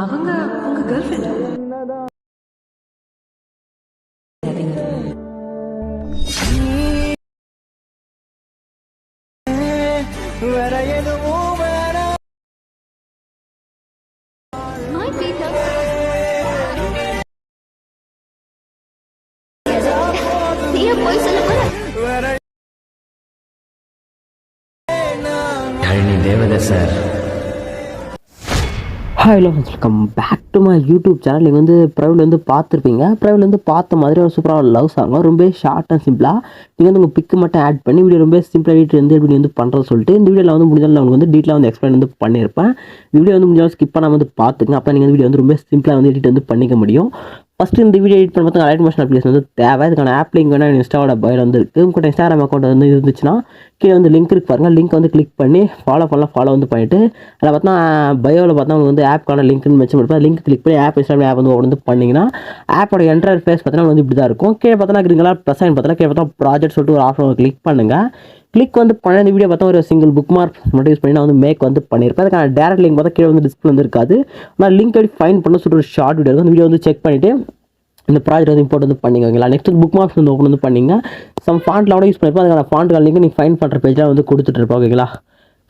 அவங்க உங்க girlfriend வேற sir hi hello welcome back to my YouTube channel நீங்கள் வந்து ப்ரைவ்லேருந்து வந்து பார்த்துருப்பீங்க. ப்ரைவ்லேருந்து பார்த்த மாதிரி ஒரு சூப்பராக லவ் சாங் ரொம்ப ஷார்ட் அண்ட் சிம்பிளாக நீங்கள் வந்து உங்கள் பிக்கு மட்டும் ஆட் பண்ணி வீடியோ ரொம்ப சிம்பிளாக வீட்டு வந்து எப்படி வந்து பண்ணுறது சொல்லிட்டு இந்த வீடியோவில் வந்து முடிஞ்சாலும் நான் உங்களுக்கு வந்து டீட்டெயிலாக வந்து எக்ஸ்பிளைன் வந்து பண்ணியிருப்பேன். வீடியோ வந்து முடிஞ்சாலும் ஸ்கிப் பண்ணாமல் வந்து பார்த்துங்க அப்போ நீங்கள் வந்து வீடியோ வந்து ரொம்ப சிம்பிளாக வந்து எடிட் வந்து பண்ணிக்க முடியும். ஃபஸ்ட்டு இந்த வீடியோ எடிட் பண்ணுறது லைட் மோஷன் அப்ளிகேஷன் வந்து தேவை. இதுக்கான ஆப் லிங்க் வேணால் இன்ஸ்டாவோட பயில் வந்து இருக்குது உங்கள்கிட்ட இன்ஸ்டாகிராம் அக்கௌண்ட் வந்து இருந்துச்சுன்னா கீழே வந்து லிங்க் இருக்கு பாருங்கள் லிங்க் வந்து கிளிக் பண்ணி ஃபாலோ பண்ணலாம் ஃபாலோ வந்து பண்ணிவிட்டு அதில் பார்த்தா பயோவில் பார்த்தா உங்களுக்கு வந்து ஆப்க்கான லிங்க்னு மென்ஷன் பண்ணிருப்பேன் லிங்க் கிளிக் பண்ணி ஆப் இன்ஸ்டாகிராம் ஆப் வந்து open வந்து பண்ணிங்கன்னா ஆப்போட என்டர் ஃபேஸ் பார்த்தீங்கன்னா வந்து இப்படி தான் இருக்கும். கீழே பார்த்தா கிரீன் ப்ளஸ் ஆயின் பார்த்தா கீழே பார்த்தா ப்ராஜெக்ட் சொல்லிட்டு ஒரு ஆஃபர் கிளிக் பண்ணுங்கள் கிளிக் வந்து பண்ண இந்த வீடியோ பார்த்தா ஒரு சிங்கிள் புக் மார்க் மட்டும் யூஸ் பண்ணி நான் வந்து மேக் வந்து பண்ணியிருப்பேன் அதுக்கான டேரக்ட் லிங்க் பார்த்தா கீழே வந்து டிஸ்பிளே வந்து இருக்காது. நான் லிங்க் எப்படி ஃபைன் பண்ண சொல்லிட்டு ஒரு ஷார்ட் வீடியோ இருக்கும் அந்த வீடியோ வந்து செக் பண்ணிவிட்டு இந்த ப்ராஜெக்ட் வந்து இம்போர்ட் வந்து பண்ணிங்க ஓகேங்களா? நெக்ஸ்ட் புக் மார்க்ஸ் வந்து ஓப்பன் வந்து பண்ணிங்க சம் ஃபாண்ட் கூட யூஸ் பண்ணிப்போம் அதுக்கான ஃபாண்ட் நீங்கள் நீங்கள் ஃபைன் பண்ணுற பேஜில் வந்து கொடுத்துட்ருப்போம் ஓகேங்களா?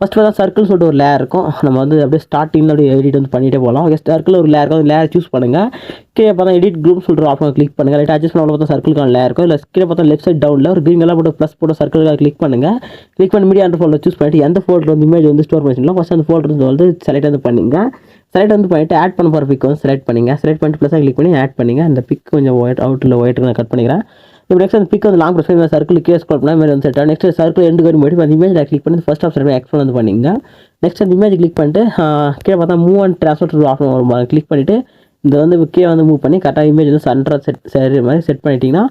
ஃபஸ்ட் பார்த்தா சர்க்கிள் சொல்லிட்டு ஒரு லேயர் இருக்கும். நம்ம வந்து அப்படியே ஸ்டார்டிங்கில் அப்படியே எடிட் வந்து பண்ணிகிட்டே போகலாம். ஓகே சர்க்கிள் ஒரு லேயர் இருக்கும். லேயர் சூஸ் பண்ணுங்கள் கீழே பார்த்தா எடிட் குரூப் சொல்கிற ஆப்ஷன் கிளிக் பண்ணுங்கள் லைட் அட்ஜஸ்ட் பண்ண பார்த்தா சர்க்கிளுக்கான லேயர் இருக்கும். இல்லை கீழே பார்த்தா லெஃப்ட் சைட் டவுனில் ஒரு க்ரீன் கலர் போட்டு ப்ளஸ் போட்டு சர்க்கிள்காக கிளிக் பண்ணுங்கள் கிளிக் பண்ணி மீடியா ஃபோல்டர் சூஸ் பண்ணிட்டு எந்த ஃபோல்டர் வந்து இமேஜ் வந்து ஸ்டோர் பண்ணிக்கலாம் ஃபஸ்ட் அந்த ஃபோல்டர் வந்து செலக்ட் வந்து பண்ணிங்க செலக்ட் வந்து பண்ணிட்டு ஆட் பண்ண போகிற பிக் வந்து செலக்ட் பண்ணிங்க. செலக்ட் பண்ணிட்டு ப்ளஸாக கிளிக் பண்ணி ஆட் பண்ணிங்க. அந்த பிக் கொஞ்சம் ஒயிட் அவுட்டில் ஒயிட் நான் கட் பண்ணிக்கிறேன். இப்போ நெக்ஸ்ட் அந்த பிக் வந்து லாங் ப்ரெஸ் சர்க்கிள் கீழே ஸ்க்ரோல் பண்ணால் மாதிரி வந்து செட்டாக நெக்ஸ்ட் சர்க்கிள் எண்டு வரும் போய்ட்டு அந்த இமேஜ் கிளிக் பண்ணி ஃபஸ்ட் ஆப்ஷன் எக்ஸ்போன் வந்து பண்ணிங்க. நெக்ஸ்ட் அந்த இமேஜ் கிளிக் பண்ணிட்டு கீழே பார்த்தா மூவ் அண்ட் ட்ரான்ஸ்ஃபர் ஆப்ஷன் வரும் கிளிக் பண்ணிவிட்டு இந்த வந்து கீழே வந்து மூவ் பண்ணி கரெக்டாக இமேஜ் வந்து சென்டராக செட் சரி மாதிரி செட் பண்ணிட்டீங்கன்னா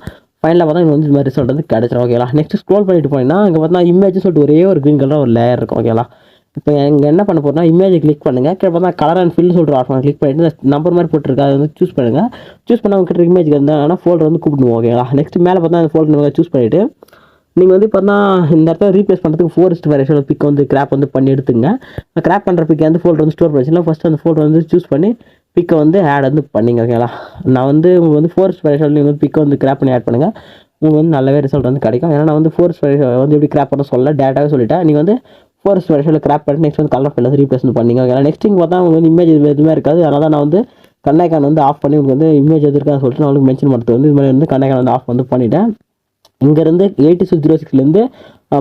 ஃபைனலாக பார்த்தா இங்கே வந்து இந்த மாதிரி ரிசல்ட் வந்து கிடச்சிடும் ஓகேங்களா நெக்ஸ்ட் ஸ்க்ரோல் பண்ணிட்டு போனீங்கன்னா இங்கே பார்த்தா இமேஜ் சொல்லிட்டு ஒரே ஒரு க்ரீன் கலர் ஒரு லேயர் இருக்கும். ஓகேங்களா இப்போ இங்கே என்ன பண்ண போகிறோம்னா இமேஜை கிளிக் பண்ணுங்கள் கிட்ட பார்த்தா கலர் அண்ட் ஃபில் சொல்கிற ஆப்ஷன் கிளிக் பண்ணிட்டு இந்த நம்பர் மாதிரி போட்டிருக்கா. அதை வந்து சூஸ் பண்ணுங்கள் சூஸ் பண்ண உங்ககிட்ட இமேஜ் இருந்தால் ஃபோல்டர் வந்து கூப்பிடுவோம் ஓகேங்களா நெக்ஸ்ட் மேலே பார்த்தா அந்த ஃபோல்டர் சூஸ் பண்ணிவிட்டு நீங்கள் வந்து பார்த்தா இந்த இடத்துல ரீப்ளேஸ் பண்ணுறதுக்கு ஃபோரஸ்ட் வேரியேஷன் பிக் வந்து கிராப் வந்து பண்ணி எடுத்துங்க. கிராப் பண்ணுற பிக்கை வந்து ஃபோல்டர் வந்து ஸ்டோர் பண்ணிச்சுன்னா ஃபஸ்ட்டு அந்த ஃபோல்டர் வந்து சூஸ் பண்ணி பிக்கை வந்து ஆட் வந்து பண்ணிங்க ஓகேங்களா நான் வந்து உங்களுக்கு வந்து ஃபோரஸ்ட் வேரியேஷன் நீங்கள் வந்து பிக்கை வந்து கிராப் பண்ணி ஆட் பண்ணுங்கள் உங்களுக்கு வந்து நல்லாவே ரிசல்ட் வந்து கிடைக்கும். ஏன்னா நான் வந்து ஃபோர்ஸ் வந்து எப்படி கிராப் பண்ண சொல்ல டேட்டாவே சொல்லிட்டேன். நீங்கள் வந்து ஃபோர்ஸ் வேரியேஷனில் கிராப் பண்ணி நெக்ஸ்ட் வந்து கலர் ஃபைல் ரீப்ளேஸ் வந்து பண்ணிங்க. ஓகேங்களா நெக்ஸ்ட் இங்கே பார்த்தா உங்களுக்கு வந்து இமேஜ் எதுவுமே இருக்காது. அதனால் தான் நான் வந்து கண்ணைக்கான் வந்து ஆஃப் பண்ணி உங்களுக்கு வந்து இமேஜ் எது இருக்கான்னு சொல்லிட்டு நான் உங்களுக்கு மென்ஷன் பண்ணுறது வந்து இது மாதிரி வந்து கண்ணைக்கான் வந்து ஆஃப் வந்து பண்ணிவிட்டேன் இங்கேருந்து எயிட்டி சிக்ஸ் ஜீரோ சிக்ஸ்லேருந்து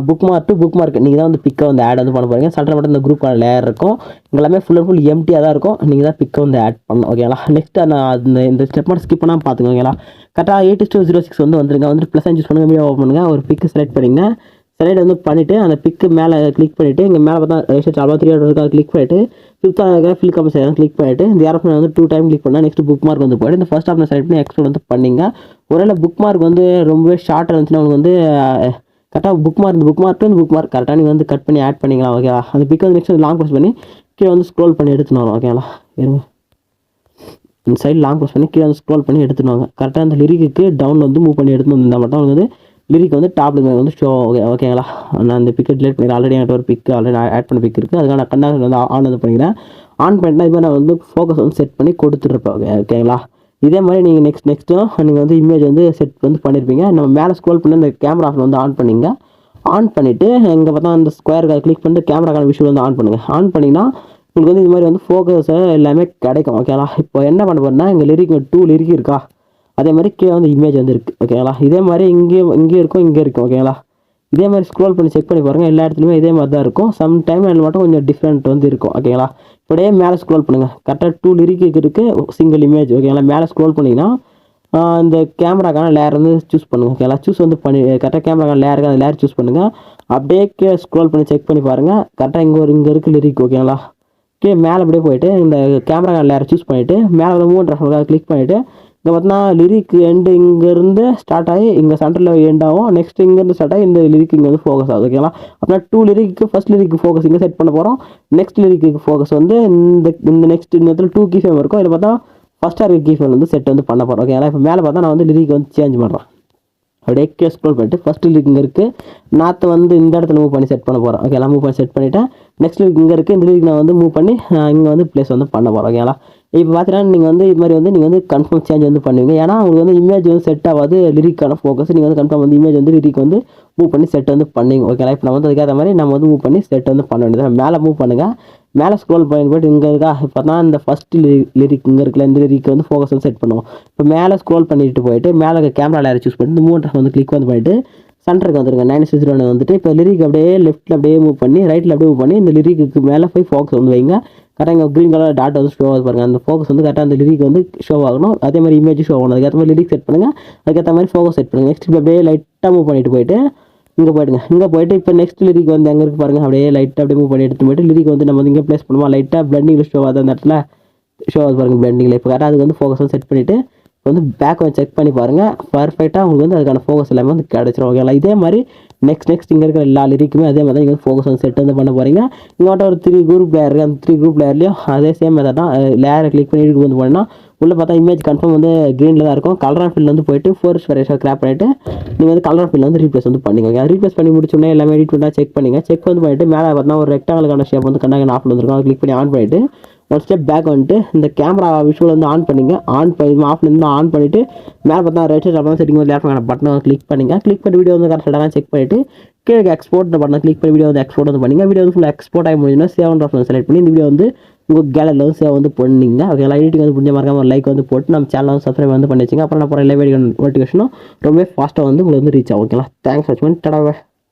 bookmark to bookmark நீங்கள் தான் வந்து பிக்கை வந்து ஆட் வந்து பண்ண போகிறீங்க சட்டர் மட்டும் இந்த குரூப் லேயர் இருக்கும். எல்லாமே ஃபுல் அண்ட் ஃபுல் எம்டியாக தான் இருக்கும். நீங்கள் தான் பிக்கை வந்து ஆட் பண்ணணும். ஓகேங்களா நெக்ஸ்ட் நான் அந்த இந்த ஸ்டெப் மட்டும் ஸ்கிப் பண்ணால் பார்த்துக்கோங்களா கரெக்டாக எயிட்டி டூ ஜீரோ சிக்ஸ் வந்து வந்துருங்க. வந்து ப்ளஸ் சூஸ் பண்ணுங்க. மீடியா ஓப்பன் பண்ணுங்கள் ஒரு பிக்கு செலக்ட் பண்ணிங்க செலக்ட் வந்து பண்ணிவிட்டு அந்த பிக்கு மேலே கிளிக் பண்ணிவிட்டு இங்கே மேலே பார்த்தா ரெஜிஸ்டர் சால்வா த்ரீ ஆர்டர் இருக்கா கிளிக் பண்ணிவிட்டு ஃபிஃப்த்தாக ஃபில் கம்பஸ் கிளிக் பண்ணிவிட்டு இந்த ஏரோப்ளேன் வந்து டூ டைம் கிளிக் பண்ணால் நெக்ஸ்ட் புக் மார்க் வந்து போய்ட்டு இந்த ஃபஸ்ட் ஆப்ஷன் செலக்ட் பண்ணி எக்ஸ்பிள் வந்து பண்ணிங்க. ஒருவேளை புக் மார்க் வந்து ரொம்பவே ஷார்ட்டாக இருந்துச்சுன்னா உங்களுக்கு வந்து கரெக்டாக புக் மார்க் இந்த புக் மார்க் இந்த புக் மார்க் கரெக்டாக நீங்கள் வந்து கட் பண்ணி ஆட் பண்ணிக்கலாம் ஓகேவா அந்த பிக் வந்து நெக்ஸ்ட் லாங் ப்ரெஸ் பண்ணி கீழே வந்து ஸ்க்ரோல் பண்ணி எடுத்துன்னு வரும் ஓகேங்களா இருங்க. இந்த சைடு லாங் ப்ரெஸ் பண்ணி கீழே வந்து ஸ்க்ரோல் பண்ணி எடுத்துன்னு வாங்க. கரெக்டாக அந்த லிரிக்கு டவுன் வந்து மூவ் பண்ணி எடுத்துன்னு வந்தால் மட்டும் வந்து லிரிக் வந்து டாப்ல வந்து ஷோ ஓகே ஓகேங்களா நான் அந்த பிக்கை டிலேட் பண்ணி ஆல்ரெடி என்கிட்ட ஒரு பிக் ஆல்ரெடி ஆட் பண்ண பிக் இருக்குது அதுக்கான கண்ணாடி வந்து ஆன் வந்து பண்ணிக்கிறேன். ஆன் பண்ணிட்டா இப்போ நான் வந்து ஃபோக்கஸ் வந்து செட் பண்ணி கொடுத்துட்ருப்பேன் ஓகே ஓகேங்களா இதே மாதிரி நீங்கள் நெக்ஸ்ட் நெக்ஸ்ட்டும் நீங்கள் வந்து இமேஜ் வந்து செட் வந்து பண்ணியிருப்பீங்க நம்ம மேலே ஸ்க்ரோல் பண்ணி அந்த கேமரா ஆஃப் வந்து ஆன் பண்ணிங்க. ஆன் பண்ணிவிட்டு இங்கே பார்த்தா அந்த ஸ்கொயர் கிளிக் பண்ணிட்டு கேமராக்கான விஷயம் வந்து ஆன் பண்ணுங்கள் ஆன் பண்ணிங்கன்னா உங்களுக்கு வந்து இது மாதிரி வந்து ஃபோக்கஸ் எல்லாமே கிடைக்கும் ஓகேங்களா இப்போ என்ன பண்ண போகிறேன்னா எங்கள் லிரிக் டூ லிரிக் இருக்கா? அதே மாதிரி கீழே வந்து இமேஜ் வந்து இருக்குது ஓகேங்களா இதே மாதிரி இங்கேயும் இங்கேயும் இருக்கும் இங்கே இருக்கும் ஓகேங்களா இதே மாதிரி ஸ்க்ரோல் பண்ணி செக் பண்ணி பாருங்கள் எல்லா இடத்துலையுமே இதே மாதிரி தான் இருக்கும். சம் டைம் அதில் மட்டும் கொஞ்சம் டிஃப்ரெண்ட் வந்து இருக்கும் ஓகேங்களா இப்படியே மேலே ஸ்க்ரோல் பண்ணுங்கள் கரெக்டாக டூ லிரிக்கு இருக்குது சிங்கிள் இமேஜ் ஓகேங்களா மேலே ஸ்க்ரோல் பண்ணிங்கன்னா இந்த கேமராக்கான லேயர் வந்து சூஸ் பண்ணுங்கள் ஓகேங்களா சூஸ் வந்து பண்ணி கரெக்டாக கேமராக்கான லேயருக்கு அந்த லேயர் சூஸ் பண்ணுங்கள் அப்படியே கீழே ஸ்க்ரோல் பண்ணி செக் பண்ணி பாருங்கள் கரெக்டாக இங்கே ஒரு இங்கே இருக்குது லிரிக் ஓகேங்களா கீழே மேலே அப்படியே போயிட்டு இந்த கேமரா லேயர் சூஸ் பண்ணிவிட்டு மேலே வந்து மூணு ட்ராஃபிக்காக கிளிக் பண்ணிவிட்டு இங்கே பார்த்தீங்கன்னா லிரிக் எண்டு இங்கேருந்து ஸ்டார்ட் ஆகி இங்கே சென்டரில் எண்ட் ஆகும். நெக்ஸ்ட் இங்கேருந்து ஸ்டார்ட் ஆகி இந்த லிரிக் இங்கே வந்து ஃபோக்கஸ் ஆகுது ஓகேங்களா அப்படின்னா two lyric first lyric focus இங்கே செட் பண்ண போகிறோம் நெக்ஸ்ட் லிரிக்கு ஃபோக்கஸ் வந்து இந்த இந்த நெக்ஸ்ட் இந்த இடத்துல டூ கீஃபேம் இருக்கும். இதில் பார்த்தா ஃபஸ்ட்டாக இருக்க கீஃபேம் வந்து செட் வந்து பண்ண போகிறோம் ஓகேங்களா இப்போ மேலே பார்த்தா நான் வந்து லிரிக் வந்து சேஞ்ச் பண்ணுறேன் அப்படியே கே ஸ்க்ரோல் பண்ணிட்டு ஃபஸ்ட் லிங்க் இங்கே இருக்குது நாற்றை வந்து இந்த இடத்துல மூவ் பண்ணி செட் பண்ண போகிறோம் ஓகேங்களா மூவ் பண்ணி செட் பண்ணிவிட்டேன் நெக்ஸ்ட் லிங்க் இங்கே இருக்குது இந்த லிங்க் நான் வந்து மூவ் பண்ணி இங்கே வந்து ப்ளேஸ் வந்து பண்ண போகிறோம் ஓகேங்களா இப்போ பார்த்தீங்கன்னா நீங்கள் வந்து இது மாதிரி வந்து நீங்கள் வந்து கன்ஃபார்ம் சேஞ்ச் வந்து பண்ணுவீங்க. ஏன்னா உங்களுக்கு வந்து இமேஜ் வந்து செட் ஆகாது லிரிக்கான ஃபோக்கஸ் நீங்கள் வந்து கன்ஃபார்ம் வந்து இமேஜ் வந்து லிரிக் வந்து மூவ் பண்ணி செட் வந்து பண்ணிங்க. ஓகேங்களா இப்போ நம்ம வந்து அதுக்கேற்ற மாதிரி நம்ம வந்து மூவ் பண்ணி செட் வந்து பண்ண வேண்டியது மேலே மூவ் பண்ணுங்கள் மேலே ஸ்க்ரோல் பண்ணி போய்ட்டு இங்கே இருக்கா? இப்போ தான் இந்த ஃபஸ்ட்டு லிரிக் இங்கே இருக்கல இந்த லிரிக் வந்து ஃபோக்கஸ் வந்து செட் பண்ணுவோம். இப்போ மேலே ஸ்க்ரோல் பண்ணிட்டு போயிட்டு மேலே கேமரா லேயர் சூஸ் பண்ணிட்டு இந்த மூணு வந்து கிளிக் வந்து பண்ணிட்டு சென்டருக்கு வந்துருங்க. நைன் சிக்ஸ் ஒன் வந்துட்டு இப்போ லிரிக் அப்படியே லெஃப்ட்டில் அப்படியே மூவ் பண்ணி ரைட்டில் அப்படியே மூவ் பண்ணி இந்த லிரிக்கு மேலே போய் ஃபோக்கஸ் வந்து வைங்க. கரெக்டாக இங்கே க்ரீன் கலர் டாட் வந்து ஷோ ஆகுது பாருங்கள் அந்த ஃபோக்கஸ் வந்து கரெக்டாக அந்த லிரிக் வந்து ஷோ ஆகணும். அதே மாதிரி இமேஜ் ஷோ ஆகணும். அதுக்கேற்ற மாதிரி லிரிக் செட் பண்ணுங்கள் அதுக்கேற்ற மாதிரி ஃபோக்கஸ் செட் பண்ணுங்கள் நெக்ஸ்ட் அப்படியே லைட்டாக மூவ் பண்ணிட்டு போயிட்டு இங்கே போயிடுங்க. இங்கே போயிட்டு இப்போ நெக்ஸ்ட் லிரிக் வந்து எங்கே இருக்கு பாருங்கள் அப்படியே லைட்டாக அப்படியே மூவ் பண்ணி எடுத்து போயிட்டு லிரிக் வந்து நம்ம வந்து இங்கே ப்ளேஸ் பண்ணுவோம். லைட்டாக பிளண்டிங்கில் ஷோ ஆகுது அந்த இடத்துல. ஷோ ஆகுது பாருங்கள் பிளண்டிங்கில் இப்போ கரெக்டாக அதுக்கு வந்து ஃபோக்கஸ் வந்து செட் பண்ணிவிட்டு இப்போ வந்து பேக் வந்து செக் பண்ணி பாருங்கள் பர்ஃபெக்டாக உங்களுக்கு வந்து அதுக்கான ஃபோக்கஸ் எல்லாமே வந்து கிடச்சிரும். ஓகேங்களா இதே மாதிரி நெக்ஸ்ட் நெக்ஸ்ட் இங்கே இருக்கிற எல்லா லிரிக்குமே அதே மாதிரி தான் நீங்கள் வந்து ஃபோக்கஸ் வந்து செட் வந்து பண்ண போகிறீங்க இங்கோட்ட ஒரு த்ரீ குரூப் லேயர் இருக்குது அந்த த்ரீ குரூப் லேயர்லேயும் அதே சேம் மெத்தட் தான். லேயரை கிளிக் பண்ணி இழுக்கு வந்து போனீங்கன்னா உள்ளே பார்த்தா இமேஜ் கன்ஃபார்ம் வந்து க்ரீனில் தான் இருக்கும். கலர் ஆஃப் வந்து போயிட்டு ஃபோர்ஸ் வெரைஸாக கிராப் பண்ணிவிட்டு நீங்கள் வந்து கலர் ஃபில் வந்து ரீப்ளேஸ் வந்து பண்ணிக்கோங்க. ரீப்ளேஸ் பண்ணி முடிச்சோடனே எல்லாமே எடிட் பண்ணால் செக் பண்ணிங்க செக் வந்து பண்ணிட்டு மேலே பார்த்தீங்கன்னா ஒரு ரெக்டாங்கலுக்கான ஷேப் வந்து கண்ணாங்க ஆஃப் வந்துருக்கும். அதை கிளிக் பண்ணி ஆன் பண்ணிவிட்டு ஒன் ஸ்டெப் பேக் வந்துட்டு இந்த கேமரா விஷுவல் வந்து ஆன் பண்ணிங்க. ஆன் பண்ணி ஆஃப்லேருந்து ஆன் பண்ணிவிட்டு மேலே பார்த்தா ரைட் சைட் அப்போ செட்டிங் வந்து லேஃப்ட் பட்டனை கிளிக் பண்ணிங்க. கிளிக் பண்ணி வீடியோ வந்து கரெக்டாக செக் பண்ணிவிட்டு கீழே எக்ஸ்போர்ட் பட்டனை கிளிக் பண்ணி வீடியோ வந்து எக்ஸ்போர்ட் வந்து பண்ணிங்க. வீடியோ வந்து ஃபுல்லாக எக்ஸ்போர்ட் ஆகி முடிஞ்சுன்னா சேவ் ஆஃப் செலக்ட் பண்ணி இந்த வீடியோ வந்து உங்கள் கேலரியில் வந்து சேவ் வந்து பண்ணிங்க ஓகே எடிட்டிங் வந்து புரிஞ்ச மறக்காம ஒரு லைக் வந்து போட்டு நம்ம சேனல் வந்து சப்ஸ்கிரைப் வந்து பண்ணி வச்சுங்க அப்புறம் நான் போகிற எல்லா வீடியோ நோட்டிஃபிகேஷனும் ரொம்ப ஃபாஸ்ட்டாக வந்து உங்களுக்கு வந்து ரீச் ஆகும். ஓகேங்களா தேங்க்ஸ் வாட்ச் பண்ணி டடாவே